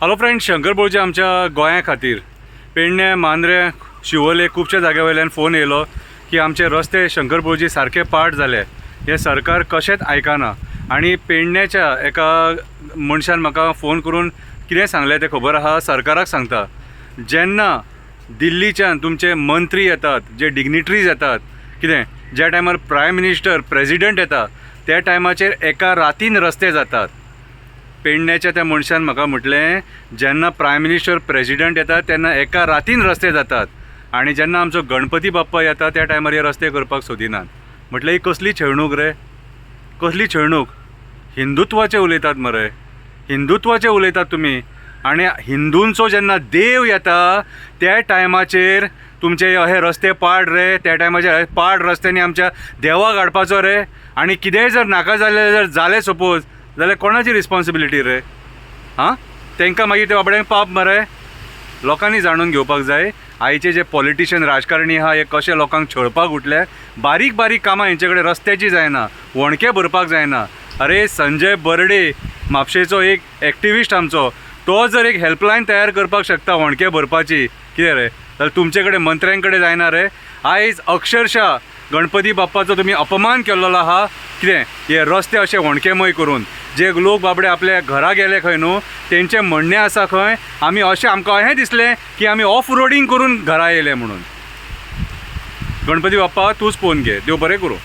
Hello friend Shankar बोळचे आमच्या गोंया खातीर. पेडणे मांद्रे शिवोले खुबशा जाग्या वयल्यान फोन येयलो की आमचे रस्ते शंकर बोळजी सारके पाड जाले हे सरकार कशेंच आयकना? आनी पेडण्याच्या एका मनशान म्हाका फोन करून कितें सांगलें तें खबर आहा सरकाराक सांगता. जेन्ना दिल्लीच्यान तुमचे मंत्री येतात जे डिग्निटरीज येतात कितें? ज्या टायमार प्रायम मिनिस्टर प्रेजिडेंट येता त्या टायमाचेर एका रातीन रस्ते जातात. पेडण्याच्या त्या मनशान म्हाका म्हटलें जेन्ना प्रायम मिनिस्टर प्रेजिडंट येता तेन्ना एका रातीन रस्ते जातात आनी जेन्ना आमचो गणपती बाप्पा येता त्या टायमार हे रस्ते करपाक सोदिनात. म्हटलें ही कसली छळणूक रे? कसली छळणूक? हिंदुत्वाचे उलयतात मरे. हिंदुत्वाचे उलयतात तुमी आनी हिंदूंचो जेन्ना देव येता त्या टायमाचेर तुमचे हे रस्ते पाड रे. त्या टायमाचेर पाड रस्त्यांनी आमच्या देवाक हाडपाचो रे. आनी कितेंय जर नाका जालें जर जालें सपोज जाल्यार कोणाची रिस्पॉन्सिबिलिटी रे? हां? तांकां मागीर ते बाबड्यांक पाप मरे? लोकांनी जाणून घेवपाक जाय आयचे जे पॉलिटिशियन राजकारणी आहा हे कशे लोकांक छळपाक उठले? बारीक बारीक कामां हेंचे कडेन रस्त्याची जायना वणके भरपाक जायना. अरे संजय बर्डे म्हापशेचो एक एक्टिविस्ट आमचो तो जर एक हेल्पलायन तयार करपाक शकता वणके भरपाची कितें रे? जाल्यार तुमचे कडेन मंत्र्यां कडेन जायना रे? आयज अक्षरशा गणपती बाप्पाचो तुमी अपमान केल्लो आहा कितें? हे रस्ते अशे वणकेमय करून. जे लोक बाबडे आपल्या घरा गेले खंय न्हू तेंचें म्हणणें आसा खंय आमी अशें आमकां अहें दिसलें की आमी ऑफ रोडींग करून घरा येयले म्हणून. गणपती बाप्पा तूंच पोवन घे देव बरें करूं.